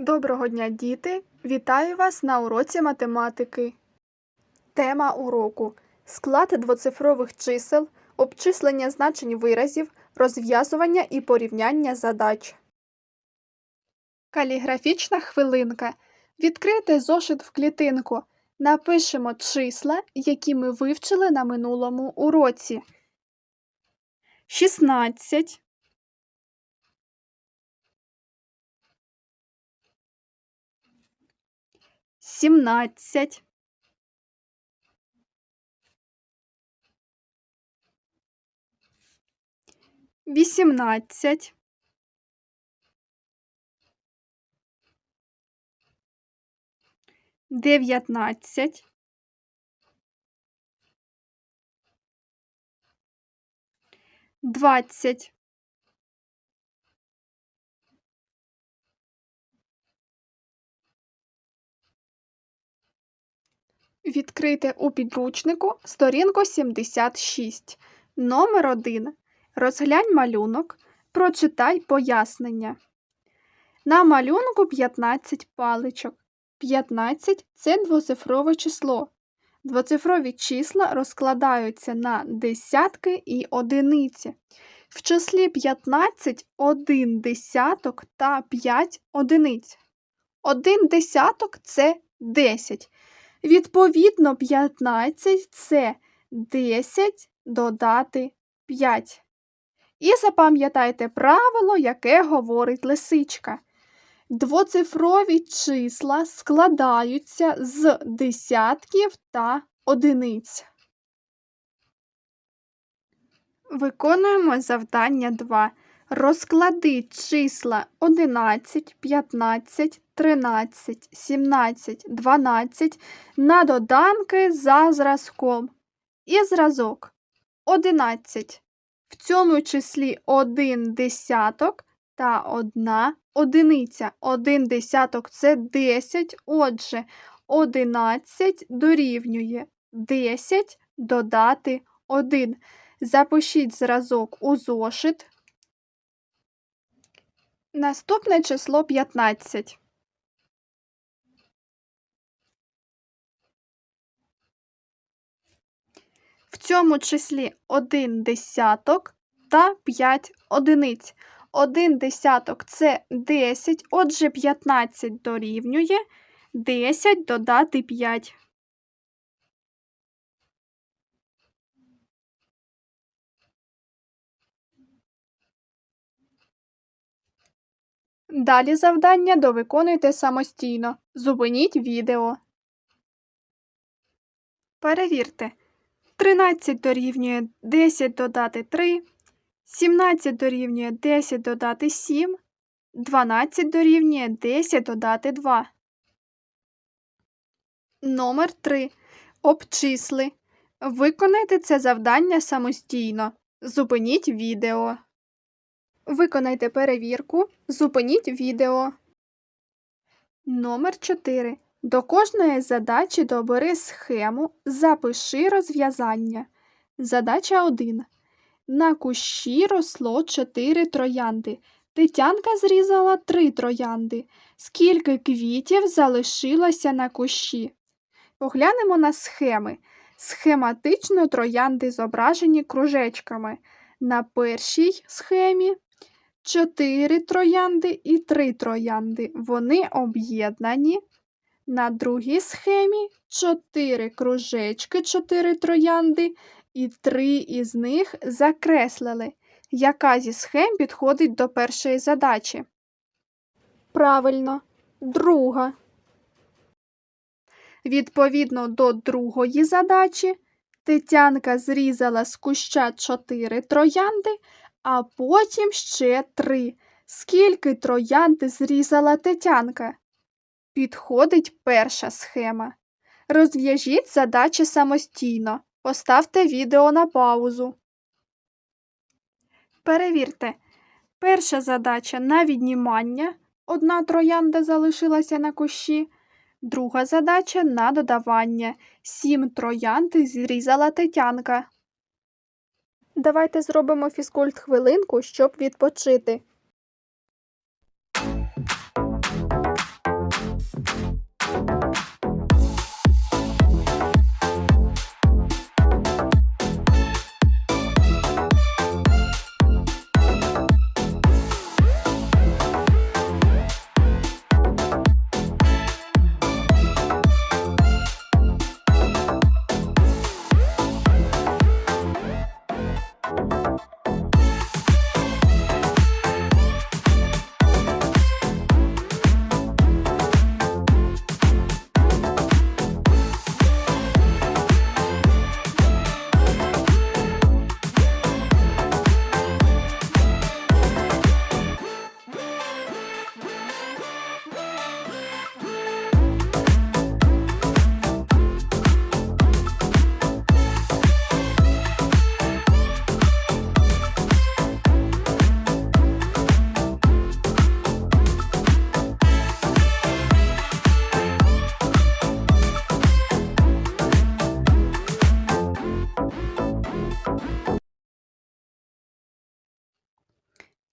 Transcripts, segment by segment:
Доброго дня, діти! Вітаю вас на уроці математики. Тема уроку склад двоцифрових чисел, обчислення значень виразів, розв'язування і порівняння задач. Каліграфічна хвилинка. Відкрийте зошит в клітинку. Напишемо числа, які ми вивчили на минулому уроці. 16, 17, 18, 19, 20, Відкрийте у підручнику сторінку 76. Номер 1. Розглянь малюнок. Прочитай пояснення. На малюнку 15 паличок. 15 це двоцифрове число. Двоцифрові числа розкладаються на десятки і одиниці. В числі 15 один десяток та 5 одиниць. Один десяток це 10. Відповідно, 15 це 10 додати 5. І запам'ятайте правило, яке говорить лисичка. Двоцифрові числа складаються з десятків та одиниць. Виконуємо завдання 2. Розклади числа 11, 15, 13, 17, 12 на доданки за зразком. І зразок 11. В цьому числі 1 десяток та 1 одиниця. 1 десяток це 10, отже, 11 дорівнює 10 додати 1. Запишіть зразок у зошит. Наступне число 15. В цьому числі 1 десяток та 5 одиниць. 1 десяток це 10, отже 15 дорівнює 10 додати 5. Далі завдання довиконуйте самостійно. Зупиніть відео. Перевірте. 13 дорівнює 10 додати 3, 17 дорівнює 10 додати 7, 12 дорівнює 10 додати 2. Номер 3. Обчисли. Виконайте це завдання самостійно. Зупиніть відео. Виконайте перевірку. Зупиніть відео. Номер 4. До кожної задачі добери схему, запиши розв'язання. Задача 1. На кущі росло 4 троянди. Тетянка зрізала 3 троянди. Скільки квітів залишилося на кущі? Поглянемо на схеми. Схематично троянди зображені кружечками. На першій схемі 4 троянди і 3 троянди. Вони об'єднані. На другій схемі 4 кружечки, 4 троянди, і 3 із них закреслили. Яка зі схем підходить до першої задачі? Правильно, друга. Відповідно до другої задачі, Тетянка зрізала з куща 4 троянди, а потім ще 3. Скільки троянди зрізала Тетянка? Підходить перша схема. Розв'яжіть задачі самостійно. Поставте відео на паузу. Перевірте. Перша задача на віднімання. Одна троянда залишилася на кущі. Друга задача на додавання. Сім троянд зрізала Тетянка. Давайте зробимо фізкульт хвилинку, щоб відпочити.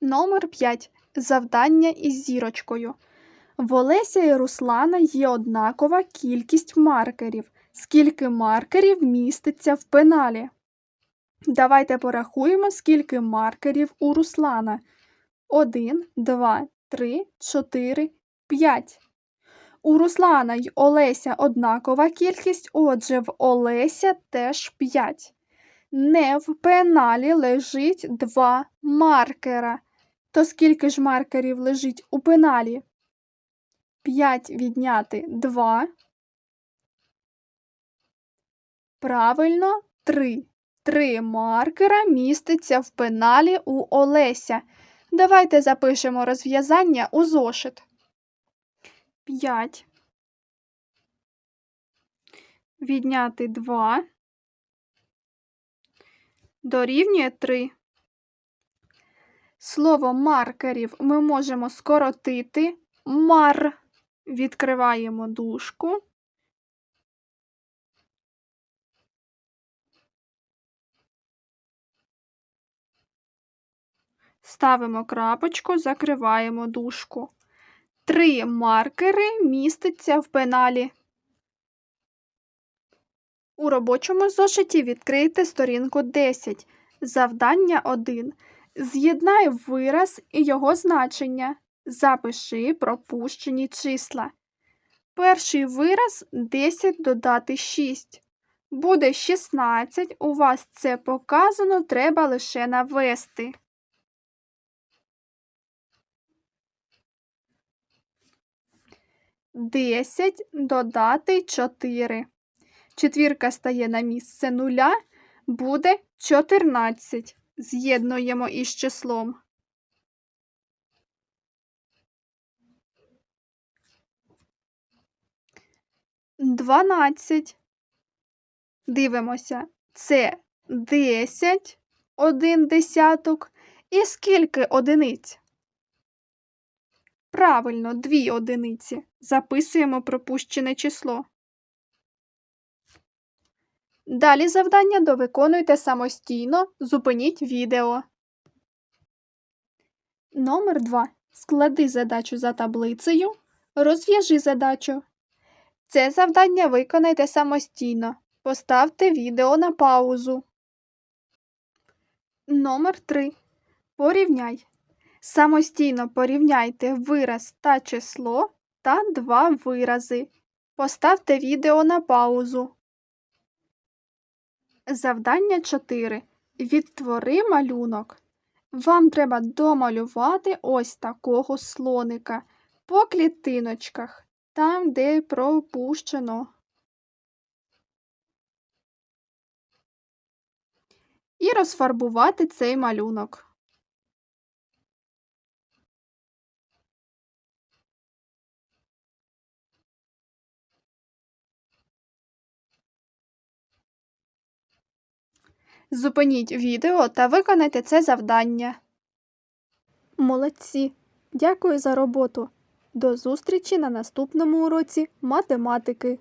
Номер 5. Завдання із зірочкою. В Олеся і Руслана є однакова кількість маркерів. Скільки маркерів міститься в пеналі? Давайте порахуємо, скільки маркерів у Руслана. 1, 2, 3, 4, 5. У Руслана й Олеся однакова кількість, отже, в Олеся теж 5. Не в пеналі лежить два маркера. То скільки ж маркерів лежить у пеналі? 5 відняти 2. Правильно, 3. Три маркера міститься в пеналі у Олеся. Давайте запишемо розв'язання у зошит. 5. Відняти 2. Дорівнює 3. Слово маркерів ми можемо скоротити мар. Відкриваємо дужку. Ставимо крапочку, закриваємо дужку. Три маркери міститься в пеналі. У робочому зошиті відкрийте сторінку 10. Завдання 1. З'єднай вираз і його значення. Запиши пропущені числа. Перший вираз 10 додати 6. Буде 16. У вас це показано, треба лише навести. Десять додати 4. Четвірка стає на місце нуля, буде 14. З'єднуємо із числом. Дванадцять. Дивимося. Це 10, один десяток. І скільки одиниць? Правильно, дві одиниці. Записуємо пропущене число. Далі завдання довиконуйте самостійно. Зупиніть відео. Номер 2. Склади задачу за таблицею. Розв'яжи задачу. Це завдання виконайте самостійно. Поставте відео на паузу. Номер 3. Порівняй. Самостійно порівняйте вираз та число та два вирази. Поставте відео на паузу. Завдання 4. Відтвори малюнок. Вам треба домалювати ось такого слоника по клітиночках, там, де пропущено. І розфарбувати цей малюнок. Зупиніть відео та виконайте це завдання. Молодці! Дякую за роботу. До зустрічі на наступному уроці математики.